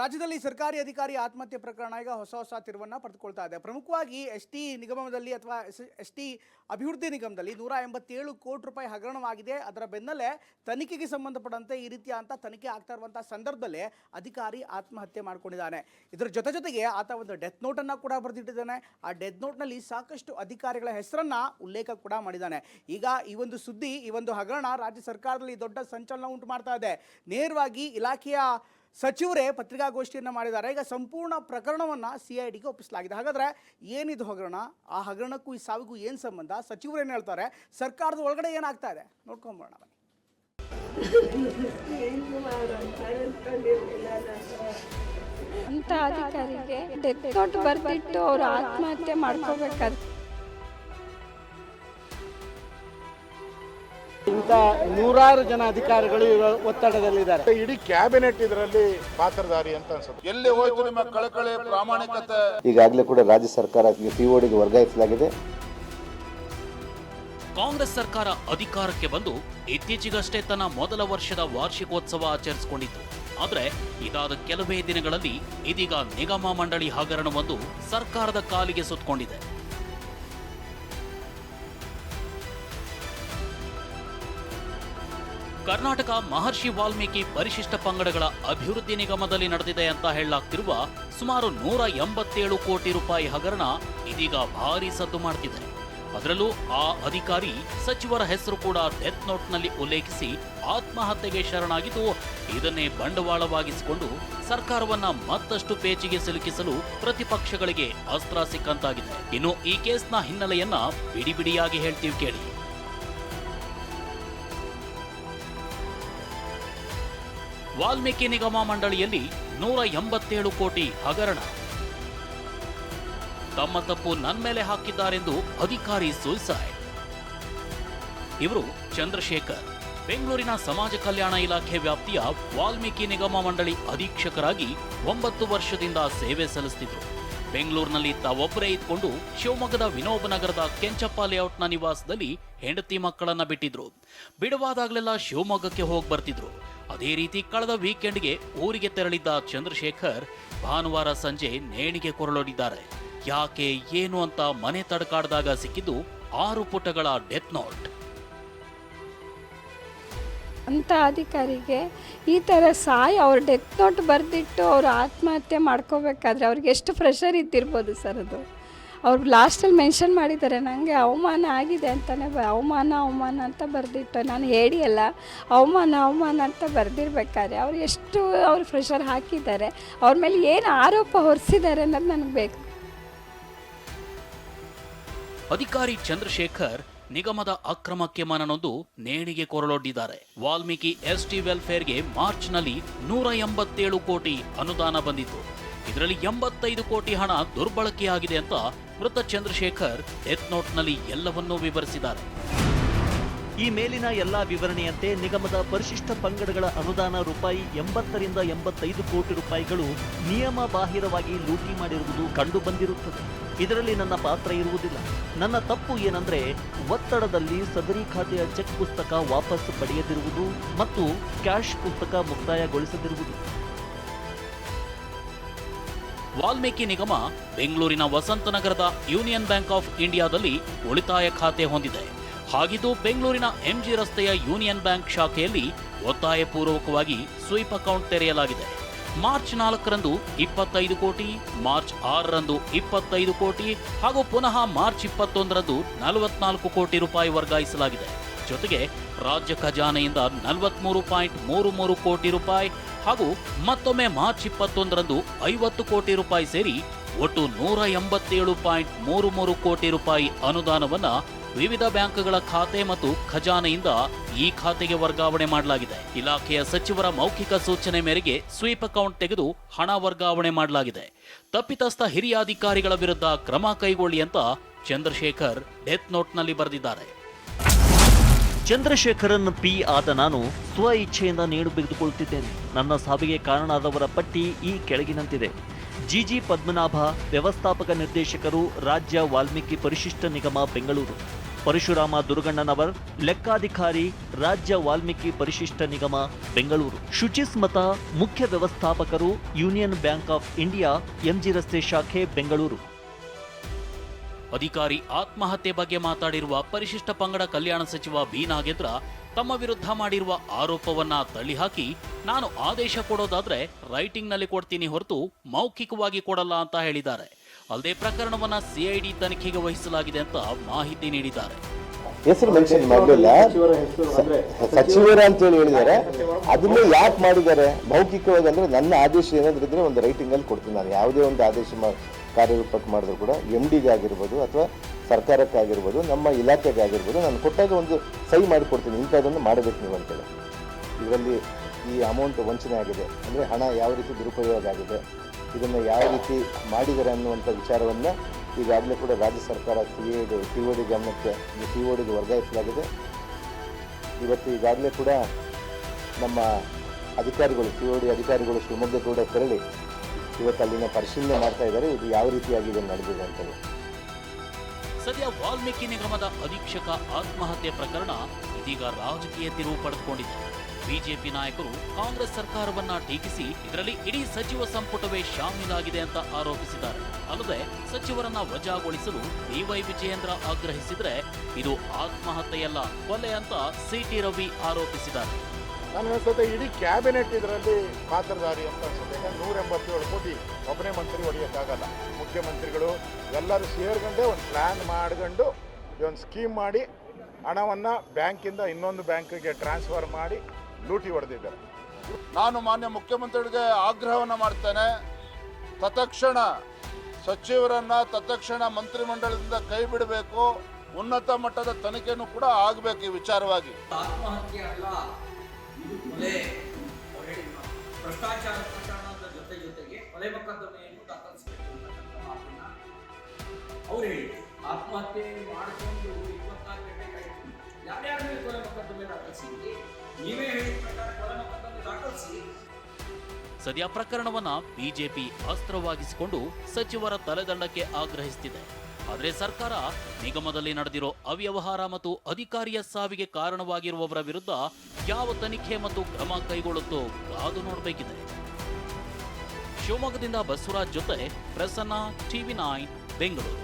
ರಾಜ್ಯದಲ್ಲಿ ಸರ್ಕಾರಿ ಅಧಿಕಾರಿ ಆತ್ಮಹತ್ಯೆ ಪ್ರಕರಣ ಈಗ ಹೊಸ ಹೊಸ ತಿರುವನ್ನು ಪಡೆದುಕೊಳ್ತಾ ಇದೆ. ಪ್ರಮುಖವಾಗಿ ಎಸ್ ಟಿ ನಿಗಮದಲ್ಲಿ ಅಥವಾ ಎಸ್ ಟಿ ಅಭಿವೃದ್ಧಿ ನಿಗಮದಲ್ಲಿ ನೂರ ಎಂಬತ್ತೇಳು ಕೋಟಿ ರೂಪಾಯಿ ಹಗರಣವಾಗಿದೆ. ಅದರ ಬೆನ್ನಲ್ಲೇ ತನಿಖೆಗೆ ಸಂಬಂಧಪಟ್ಟಂತೆ ಈ ರೀತಿಯ ಅಂತ ತನಿಖೆ ಆಗ್ತಾ ಇರುವಂಥ ಸಂದರ್ಭದಲ್ಲೇ ಅಧಿಕಾರಿ ಆತ್ಮಹತ್ಯೆ ಮಾಡಿಕೊಂಡಿದ್ದಾನೆ. ಇದರ ಜೊತೆ ಜೊತೆಗೆ ಆತ ಒಂದು ಡೆತ್ ನೋಟನ್ನು ಕೂಡ ಬರೆದಿಟ್ಟಿದ್ದಾನೆ. ಆ ಡೆತ್ ನೋಟ್ನಲ್ಲಿ ಸಾಕಷ್ಟು ಅಧಿಕಾರಿಗಳ ಹೆಸರನ್ನ ಉಲ್ಲೇಖ ಕೂಡ ಮಾಡಿದ್ದಾನೆ. ಈಗ ಈ ಒಂದು ಸುದ್ದಿ, ಈ ಒಂದು ಹಗರಣ ರಾಜ್ಯ ಸರ್ಕಾರದಲ್ಲಿ ದೊಡ್ಡ ಸಂಚಲನ ಉಂಟು ಮಾಡ್ತಾ ಇದೆ. ನೇರವಾಗಿ ಇಲಾಖೆಯ ಸಚಿವರೇ ಪತ್ರಿಕಾಗೋಷ್ಠಿಯನ್ನು ಮಾಡಿದ್ದಾರೆ. ಈಗ ಸಂಪೂರ್ಣ ಪ್ರಕರಣವನ್ನು ಸಿ ಐ ಡಿಗೆ ಒಪ್ಪಿಸಲಾಗಿದೆ. ಹಾಗಾದರೆ ಏನಿದು ಹಗರಣ? ಆ ಹಗರಣಕ್ಕೂ ಈ ಸಾವಿಗೂ ಏನು ಸಂಬಂಧ? ಸಚಿವರು ಏನು ಹೇಳ್ತಾರೆ? ಸರ್ಕಾರದ ಒಳಗಡೆ ಏನಾಗ್ತಾ ಇದೆ? ನೋಡ್ಕೊಂಬೋಣ ಬನ್ನಿ. ಅಂತ ಅಧಿಕಾರಿಗೆ ಡೆತ್ ನೋಟ್ ಬರ್ದಿಟ್ಟು ಅವರು ಆತ್ಮಹತ್ಯೆ ಮಾಡ್ಕೋಬೇಕಾದ್ರೆ ಇಂಥ ನೂರಾರು ಜನ ಅಧಿಕಾರಿಗಳು ಒತ್ತಡದಲ್ಲಿದ್ದಾರೆ. ಇಡೀ ಕ್ಯಾಬಿನೆಟ್ ಇದರಲ್ಲಿ ಪಾತ್ರಧಾರಿ ಅಂತ ಅನ್ಸುತ್ತೆ. ಎಲ್ಲಿ ಹೋಯ್ತು ನಿಮ್ಮ ಕಳಕಳಿ ಪ್ರಾಮಾಣಿಕತೆ? ಈಗಾಗಲೇ ಕೂಡ ರಾಜ್ಯ ಸರ್ಕಾರ ಪಿಒಡಿಗೆ ವರ್ಗಾಯಿಸಲಾಗಿದೆ. ಕಾಂಗ್ರೆಸ್ ಸರ್ಕಾರ ಅಧಿಕಾರಕ್ಕೆ ಬಂದು ಇತ್ತೀಚೆಗಷ್ಟೇ ತನ್ನ ಮೊದಲ ವರ್ಷದ ವಾರ್ಷಿಕೋತ್ಸವ ಆಚರಿಸಿಕೊಂಡಿತ್ತು. ಆದರೆ ಇದಾದ ಕೆಲವೇ ದಿನಗಳಲ್ಲಿ ಇದೀಗ ನಿಗಮ ಮಂಡಳಿ ಹಗರಣವೊಂದು ಸರ್ಕಾರದ ಕಾಲಿಗೆ ಸುತ್ತಕೊಂಡಿದೆ ಕರ್ನಾಟಕ ಮಹರ್ಷಿ ವಾಲ್ಮೀಕಿ ಪರಿಶಿಷ್ಟ ಪಂಗಡಗಳ ಅಭಿವೃದ್ಧಿ ನಿಗಮದಲ್ಲಿ ನಡೆದಿದೆ ಅಂತ ಹೇಳಲಾಗ್ತಿರುವ ಸುಮಾರು ನೂರ ಎಂಬತ್ತೇಳು ಕೋಟಿ ರೂಪಾಯಿ ಹಗರಣ ಇದೀಗ ಭಾರೀ ಸದ್ದು ಮಾಡ್ತಿದೆ. ಅದರಲ್ಲೂ ಆ ಅಧಿಕಾರಿ ಸಚಿವರ ಹೆಸರು ಕೂಡ ಡೆತ್ ನೋಟ್ನಲ್ಲಿ ಉಲ್ಲೇಖಿಸಿ ಆತ್ಮಹತ್ಯೆಗೆ ಶರಣಾಗಿದ್ದು ಇದನ್ನೇ ಬಂಡವಾಳವಾಗಿಸಿಕೊಂಡು ಸರ್ಕಾರವನ್ನ ಮತ್ತಷ್ಟು ಪೇಚಿಗೆ ಸಿಲುಕಿಸಲು ಪ್ರತಿಪಕ್ಷಗಳಿಗೆ ಅಸ್ತ್ರ ಸಿಕ್ಕಂತಾಗಿದೆ. ಇನ್ನು ಈ ಕೇಸ್ನ ಹಿನ್ನೆಲೆಯನ್ನ ಬಿಡಿಬಿಡಿಯಾಗಿ ಹೇಳ್ತೀವಿ ಕೇಳಿ. ವಾಲ್ಮೀಕಿ ನಿಗಮ ಮಂಡಳಿಯಲ್ಲಿ ನೂರ ಎಂಬತ್ತೇಳು ಕೋಟಿ ಹಗರಣ. ತಮ್ಮ ತಪ್ಪು ನನ್ನ ಮೇಲೆ ಹಾಕಿದ್ದಾರೆಂದು ಅಧಿಕಾರಿ ಸುಯಿಸೈಡ್ ಇವರು ಚಂದ್ರಶೇಖರ್. ಬೆಂಗಳೂರಿನ ಸಮಾಜ ಕಲ್ಯಾಣ ಇಲಾಖೆ ವ್ಯಾಪ್ತಿಯ ವಾಲ್ಮೀಕಿ ನಿಗಮ ಮಂಡಳಿ ಅಧೀಕ್ಷಕರಾಗಿ ಒಂಬತ್ತು ವರ್ಷದಿಂದ ಸೇವೆ ಸಲ್ಲಿಸುತ್ತಿದ್ದರು ಬೆಂಗಳೂರಿನಲ್ಲಿ ತಾವೊಬ್ಬರೇ ಇದ್ಕೊಂಡು ಶಿವಮೊಗ್ಗದ ವಿನೋಬ ನಗರದ ಕೆಂಚಪ್ಪ ಲೇಔಟ್ನ ನಿವಾಸದಲ್ಲಿ ಹೆಂಡತಿ ಮಕ್ಕಳನ್ನ ಬಿಟ್ಟಿದ್ರು. ಬಿಡುವಾದಾಗಲೆಲ್ಲ ಶಿವಮೊಗ್ಗಕ್ಕೆ ಹೋಗಿ ಬರ್ತಿದ್ರು. ಅದೇ ರೀತಿ ಕಳೆದ ವೀಕೆಂಡ್ಗೆ ಊರಿಗೆ ತೆರಳಿದ್ದ ಚಂದ್ರಶೇಖರ್ ಭಾನುವಾರ ಸಂಜೆ ನೇಣಿಗೆ ಕೊರಳೊಡಿದ್ದಾರೆ ಯಾಕೆ, ಏನು ಅಂತ ಮನೆ ತಡಕಾಡಿದಾಗ ಸಿಕ್ಕಿದ್ದು ಆರು ಪುಟಗಳ ಡೆತ್ ನೋಟ್. ಅಂತ ಅಧಿಕಾರಿಗೆ ಈ ಥರ ಸಾಯಿ ಅವ್ರ ಡೆತ್ ನೋಟ್ ಬರೆದಿಟ್ಟು ಅವರು ಆತ್ಮಹತ್ಯೆ ಮಾಡ್ಕೋಬೇಕಾದ್ರೆ ಅವ್ರಿಗೆ ಎಷ್ಟು ಪ್ರೆಷರ್ ಇದ್ದಿರ್ಬೋದು ಸರ್ ಅದು? ಅವ್ರು ಲಾಸ್ಟಲ್ಲಿ ಮೆನ್ಷನ್ ಮಾಡಿದ್ದಾರೆ ನನಗೆ ಅವಮಾನ ಆಗಿದೆ ಅಂತಲೇ ಬ, ಅವಮಾನ ಅವಮಾನ ಅಂತ ಬರೆದಿಟ್ಟು ನಾನು ಹೇಳಿ ಅಲ್ಲ ಅವಮಾನ ಅವಮಾನ ಅಂತ ಬರೆದಿರ್ಬೇಕಾದ್ರೆ ಅವ್ರು ಎಷ್ಟು ಅವ್ರು ಪ್ರೆಷರ್ ಹಾಕಿದ್ದಾರೆ, ಅವ್ರ ಮೇಲೆ ಏನು ಆರೋಪ ಹೊರಿಸಿದ್ದಾರೆ ಅನ್ನೋದು ನನಗೆ ಬೇಕು. ಅಧಿಕಾರಿ ಚಂದ್ರಶೇಖರ್ ನಿಗಮದ ಅಕ್ರಮಕ್ಕೆ ಮನನೊಂದು ನೇಣಿಗೆ ಕೊರಳೊಡ್ಡಿದ್ದಾರೆ. ವಾಲ್ಮೀಕಿ ಎಸ್ಟಿ ವೆಲ್ಫೇರ್ಗೆ ಮಾರ್ಚ್ನಲ್ಲಿ ನೂರ ಎಂಬತ್ತೇಳು ಕೋಟಿ ಅನುದಾನ ಬಂದಿತ್ತು. ಇದರಲ್ಲಿ ಎಂಬತ್ತೈದು ಕೋಟಿ ಹಣ ದುರ್ಬಳಕೆಯಾಗಿದೆ ಅಂತ ಮೃತ ಚಂದ್ರಶೇಖರ್ ಡೆತ್ ನೋಟ್ನಲ್ಲಿ ಎಲ್ಲವನ್ನೂ ವಿವರಿಸಿದ್ದಾರೆ. ಈ ಮೇಲಿನ ಎಲ್ಲಾ ವಿವರಣೆಯಂತೆ ನಿಗಮದ ಪರಿಶಿಷ್ಟ ಪಂಗಡಗಳ ಅನುದಾನ ರೂಪಾಯಿ ಎಂಬತ್ತರಿಂದ ಎಂಬತ್ತೈದು ಕೋಟಿ ರೂಪಾಯಿಗಳು ನಿಯಮ ಬಾಹಿರವಾಗಿ ಲೂಟಿ ಮಾಡಿರುವುದು ಕಂಡು ಬಂದಿರುತ್ತದೆ ಇದರಲ್ಲಿ ನನ್ನ ಪಾತ್ರ ಇರುವುದಿಲ್ಲ. ನನ್ನ ತಪ್ಪು ಏನಂದ್ರೆ ಒತ್ತಡದಲ್ಲಿ ಸದರಿ ಖಾತೆಯ ಚೆಕ್ ಪುಸ್ತಕ ವಾಪಸ್ ಪಡೆಯದಿರುವುದು ಮತ್ತು ಕ್ಯಾಶ್ ಪುಸ್ತಕ ಮುಕ್ತಾಯಗೊಳಿಸದಿರುವುದು. ವಾಲ್ಮೀಕಿ ನಿಗಮ ಬೆಂಗಳೂರಿನ ವಸಂತನಗರದ ಯೂನಿಯನ್ ಬ್ಯಾಂಕ್ ಆಫ್ ಇಂಡಿಯಾದಲ್ಲಿ ಉಳಿತಾಯ ಖಾತೆ ಹೊಂದಿದೆ. ಹಾಗಿದ್ದು ಬೆಂಗಳೂರಿನ ಎಂಜಿ ರಸ್ತೆಯ ಯೂನಿಯನ್ ಬ್ಯಾಂಕ್ ಶಾಖೆಯಲ್ಲಿ ಒತ್ತಾಯಪೂರ್ವಕವಾಗಿ ಸ್ವೀಪ್ ಅಕೌಂಟ್ ತೆರೆಯಲಾಗಿದೆ. ಮಾರ್ಚ್ ನಾಲ್ಕರಂದು ಇಪ್ಪತ್ತೈದು ಕೋಟಿ, ಮಾರ್ಚ್ ಆರರಂದು ಇಪ್ಪತ್ತೈದು ಕೋಟಿ ಹಾಗೂ ಪುನಃ ಮಾರ್ಚ್ ಇಪ್ಪತ್ತೊಂದರಂದು ನಲವತ್ನಾಲ್ಕು ಕೋಟಿ ರೂಪಾಯಿ ವರ್ಗಾಯಿಸಲಾಗಿದೆ. ಜೊತೆಗೆ ರಾಜ್ಯ ಖಜಾನೆಯಿಂದ ನಲವತ್ಮೂರು ಪಾಯಿಂಟ್ ಮೂರು ಮೂರು ಕೋಟಿ ರೂಪಾಯಿ ಹಾಗೂ ಮತ್ತೊಮ್ಮೆ ಮಾರ್ಚ್ ಇಪ್ಪತ್ತೊಂದರಂದು ಐವತ್ತು ಕೋಟಿ ರೂಪಾಯಿ ಸೇರಿ ಒಟ್ಟು ನೂರ ಎಂಬತ್ತೇಳು ಪಾಯಿಂಟ್ ಮೂರು ಮೂರು ಕೋಟಿ ರೂಪಾಯಿ ಅನುದಾನವನ್ನ ವಿವಿಧ ಬ್ಯಾಂಕ್ಗಳ ಖಾತೆ ಮತ್ತು ಖಜಾನೆಯಿಂದ ಈ ಖಾತೆಗೆ ವರ್ಗಾವಣೆ ಮಾಡಲಾಗಿದೆ. ಇಲಾಖೆಯ ಸಚಿವರ ಮೌಖಿಕ ಸೂಚನೆ ಮೇರೆಗೆ ಸ್ವೀಪ್ ಅಕೌಂಟ್ ತೆಗೆದು ಹಣ ವರ್ಗಾವಣೆ ಮಾಡಲಾಗಿದೆ. ತಪ್ಪಿತಸ್ಥ ಹಿರಿಯ ಅಧಿಕಾರಿಗಳ ವಿರುದ್ಧ ಕ್ರಮ ಕೈಗೊಳ್ಳಿ ಅಂತ ಚಂದ್ರಶೇಖರ್ ಡೆತ್ ನೋಟ್ನಲ್ಲಿ ಬರೆದಿದ್ದಾರೆ. ಚಂದ್ರಶೇಖರನ್ ಪಿ ಆದ ನಾನು ಸ್ವ ಇಚ್ಛೆಯಿಂದ ನೇಣು ಬಿಗಿದುಕೊಳ್ಳುತ್ತಿದ್ದೇನೆ. ನನ್ನ ಸಾವಿಗೆ ಕಾರಣರಾದವರ ಪಟ್ಟಿ ಈ ಕೆಳಗಿನಂತಿದೆ. ಜಿಜಿ ಪದ್ಮನಾಭ, ವ್ಯವಸ್ಥಾಪಕ ನಿರ್ದೇಶಕರು, ರಾಜ್ಯ ವಾಲ್ಮೀಕಿ ಪರಿಶಿಷ್ಟ ನಿಗಮ, ಬೆಂಗಳೂರು. ಪರಶುರಾಮ ದುರ್ಗಣ್ಣನವರ್, ಲೆಕ್ಕಾಧಿಕಾರಿ, ರಾಜ್ಯ ವಾಲ್ಮೀಕಿ ಪರಿಶಿಷ್ಟ ನಿಗಮ, ಬೆಂಗಳೂರು. ಶುಚಿಸ್ಮತ ಮುಖ್ಯ ವ್ಯವಸ್ಥಾಪಕರು, Union Bank of India, MG ರಸ್ತೆ ಶಾಖೆ, ಬೆಂಗಳೂರು. ಅಧಿಕಾರಿ ಆತ್ಮಹತ್ಯೆ ಬಗ್ಗೆ ಮಾತಾಡಿರುವ ಪರಿಶಿಷ್ಟ ಪಂಗಡ ಕಲ್ಯಾಣ ಸಚಿವ ಬಿ ನಾಗೇಂದ್ರ ತಮ್ಮ ವಿರುದ್ಧ ಮಾಡಿರುವ ಆರೋಪವನ್ನ ತಳ್ಳಿಹಾಕಿ, ನಾನು ಆದೇಶ ಕೊಡೋದಾದ್ರೆ ರೈಟಿಂಗ್ನಲ್ಲಿ ಕೊಡ್ತೀನಿ ಹೊರತು ಮೌಖಿಕವಾಗಿ ಕೊಡಲ್ಲ ಅಂತ ಹೇಳಿದ್ದಾರೆ. ಅಲ್ಲದೆ ಪ್ರಕರಣವನ್ನ ಸಿಐಡಿ ತನಿಖೆಗೆ ವಹಿಸಲಾಗಿದೆ ಅಂತ ಮಾಹಿತಿ ನೀಡಿದ್ದಾರೆ. ಹೆಸರು ಮೆನ್ಷನ್ ಮಾಡಲಿಲ್ಲ. ಸಚಿವರ ಅಂತ ಹೇಳಿ ಹೇಳಿದ್ದಾರೆ. ಅದನ್ನ ಯಾಕೆ ಮಾಡಿದ್ದಾರೆ? ಮೌಖಿಕವಾಗಿ ಅಂದ್ರೆ ನನ್ನ ಆದೇಶ ಏನಾದ್ರು ಇದ್ರೆ ಒಂದು ರೈಟಿಂಗ್ ಅಲ್ಲಿ ಕೊಡ್ತೀನಿ ನಾನು. ಯಾವುದೇ ಒಂದು ಆದೇಶ ಕಾರ್ಯರೂಪಕ್ಕೆ ಮಾಡಿದ್ರು ಕೂಡ ಎಂ ಡಿಗೆ ಆಗಿರ್ಬೋದು ಅಥವಾ ಸರ್ಕಾರಕ್ಕೆ ಆಗಿರ್ಬೋದು, ನಮ್ಮ ಇಲಾಖೆಗೆ ಆಗಿರ್ಬೋದು, ನಾನು ಕೊಟ್ಟಾಗ ಒಂದು ಸಹಿ ಮಾಡಿಕೊಡ್ತೀನಿ, ಇಂಥದ್ದನ್ನು ಮಾಡಬೇಕು ನೀವು ಅಂತೇಳಿ ಇದರಲ್ಲಿ ಈ ಅಮೌಂಟ್ ವಂಚನೆ ಆಗಿದೆ. ಅಂದರೆ ಹಣ ಯಾವ ರೀತಿ ದುರುಪಯೋಗ ಆಗಿದೆ, ಇದನ್ನು ಯಾವ ರೀತಿ ಮಾಡಿದ್ದಾರೆ ಅನ್ನುವಂಥ ವಿಚಾರವನ್ನು ಈಗಾಗಲೇ ಕೂಡ ರಾಜ್ಯ ಸರ್ಕಾರ C A C O D ಗಮನಕ್ಕೆ ಸಿ ಒ ಡಿಗೆ ವರ್ಗಾಯಿಸಲಾಗಿದೆ. ಇವತ್ತು ಈಗಾಗಲೇ ಕೂಡ ನಮ್ಮ ಅಧಿಕಾರಿಗಳು ಸಿ ಒ ಡಿ ಅಧಿಕಾರಿಗಳು ಶಿವಮೊಗ್ಗ ಕೂಡ ತೆರಳಿ ಇವತ್ತು ಅಲ್ಲಿನ ಪರಿಶೀಲನೆ ಮಾಡ್ತಾ ಇದ್ದಾರೆ. ಇದು ಯಾವ ರೀತಿಯಾಗಿ ಇದು ನಡೆದಿದೆ ಅಂತೇಳಿ. ಸದ್ಯ ವಾಲ್ಮೀಕಿ ನಿಗಮದ ಅಧೀಕ್ಷಕ ಆತ್ಮಹತ್ಯೆ ಪ್ರಕರಣ ಇದೀಗ ರಾಜಕೀಯ ತಿರುವು ಪಡೆದುಕೊಂಡಿದೆ. ಬಿಜೆಪಿ ನಾಯಕರು ಕಾಂಗ್ರೆಸ್ ಸರ್ಕಾರವನ್ನ ಟೀಕಿಸಿ ಇದರಲ್ಲಿ ಇಡೀ ಸಚಿವ ಸಂಪುಟವೇ ಶಾಮೀಲಾಗಿದೆ ಅಂತ ಆರೋಪಿಸಿದ್ದಾರೆ. ಅಲ್ಲದೆ ಸಚಿವರನ್ನ ವಜಾಗೊಳಿಸಲು ಡಿವೈ ವಿಜಯೇಂದ್ರ ಆಗ್ರಹಿಸಿದ್ರೆ ಇದು ಆತ್ಮಹತ್ಯೆಯಲ್ಲ. ಕೊಲೆ ಅಂತ ಸಿಟಿ ರವಿ ಆರೋಪಿಸಿದ್ದಾರೆ. ನಾನು ಅನ್ಸುತ್ತೆ ಇಡೀ ಕ್ಯಾಬಿನೆಟ್ ಇದರಲ್ಲಿ ಪಾತ್ರಧಾರಿ ಅಂತ ಅನ್ಸುತ್ತೆ. ಯಾಕಂದ್ರೆ ನೂರ ಎಂಬತ್ತೇಳು ಕೋಟಿ ಒಬ್ಬನೇ ಮಂತ್ರಿ ಹೊಡೆಯೋಕ್ಕಾಗಲ್ಲ ಮುಖ್ಯಮಂತ್ರಿಗಳು ಎಲ್ಲರೂ ಸೇರ್ಕೊಂಡೇ ಒಂದು ಪ್ಲ್ಯಾನ್ ಮಾಡ್ಕೊಂಡು ಒಂದು ಸ್ಕೀಮ್ ಮಾಡಿ ಹಣವನ್ನು ಬ್ಯಾಂಕಿಂದ ಇನ್ನೊಂದು ಬ್ಯಾಂಕಿಗೆ ಟ್ರಾನ್ಸ್ಫರ್ ಮಾಡಿ ಲೂಟಿ ಹೊಡೆದಿದ್ದಾರೆ. ನಾನು ಮಾನ್ಯ ಮುಖ್ಯಮಂತ್ರಿಗಳಿಗೆ ಆಗ್ರಹವನ್ನು ಮಾಡ್ತೇನೆ. ತತ್ಕ್ಷಣ ಸಚಿವರನ್ನು ತತ್ಕ್ಷಣ ಮಂತ್ರಿಮಂಡಲದಿಂದ ಕೈ ಬಿಡಬೇಕು. ಉನ್ನತ ಮಟ್ಟದ ತನಿಖೆನೂ ಕೂಡ ಆಗಬೇಕು ಈ ವಿಚಾರವಾಗಿ. ಆತ್ಮಹತ್ಯೆ ಅಲ್ಲ ಇದು ಕೊಲೆ. ಭ್ರಷ್ಟಾಚಾರ ಪ್ರಕರಣದ ಜೊತೆ ಜೊತೆಗೆ ಕೊಲೆ ಮೊಕದ್ದಮೆಯನ್ನು ದಾಖಲಿಸಬೇಕು ಅವ್ರು ಹೇಳಿದ್ರು. ಆತ್ಮಹತ್ಯೆ ಮಾಡಿಕೊಂಡು ಇಪ್ಪತ್ನಾಲ್ಕು ಗಂಟೆ ಯಾರ್ಯಾರ ಮೇಲೆ ಕೊಲೆ ಮೊಕದ್ದಮೆ ದಾಖಲಿಸಿ? ನೀವೇ ಹೇಳಿದ ಪ್ರಕಾರ ಕೊಲೆ ಮೊಕದ್ದಮೆ ದಾಖಲಿಸಿ. ಸದ್ಯ ಪ್ರಕರಣವನ್ನ ಬಿಜೆಪಿ ಅಸ್ತ್ರವಾಗಿಸಿಕೊಂಡು ಸಚಿವರ ತಲೆದಂಡಕ್ಕೆ ಆಗ್ರಹಿಸುತ್ತಿದೆ ಆದರೆ ಸರ್ಕಾರ ನಿಗಮದಲ್ಲಿ ನಡೆದಿರೋ ಅವ್ಯವಹಾರ ಮತ್ತು ಅಧಿಕಾರಿಯ ಸಾವಿಗೆ ಕಾರಣವಾಗಿರುವವರ ವಿರುದ್ಧ ಯಾವ ತನಿಖೆ ಮತ್ತು ಕ್ರಮ ಕೈಗೊಳ್ಳುತ್ತೋ ಕಾದು ನೋಡಬೇಕಿದೆ. ಶಿವಮೊಗ್ಗದಿಂದ ಬಸವರಾಜ್ ಜೊತೆ ಪ್ರಸನ್ನ, ಟಿವಿ ನೈನ್, ಬೆಂಗಳೂರು.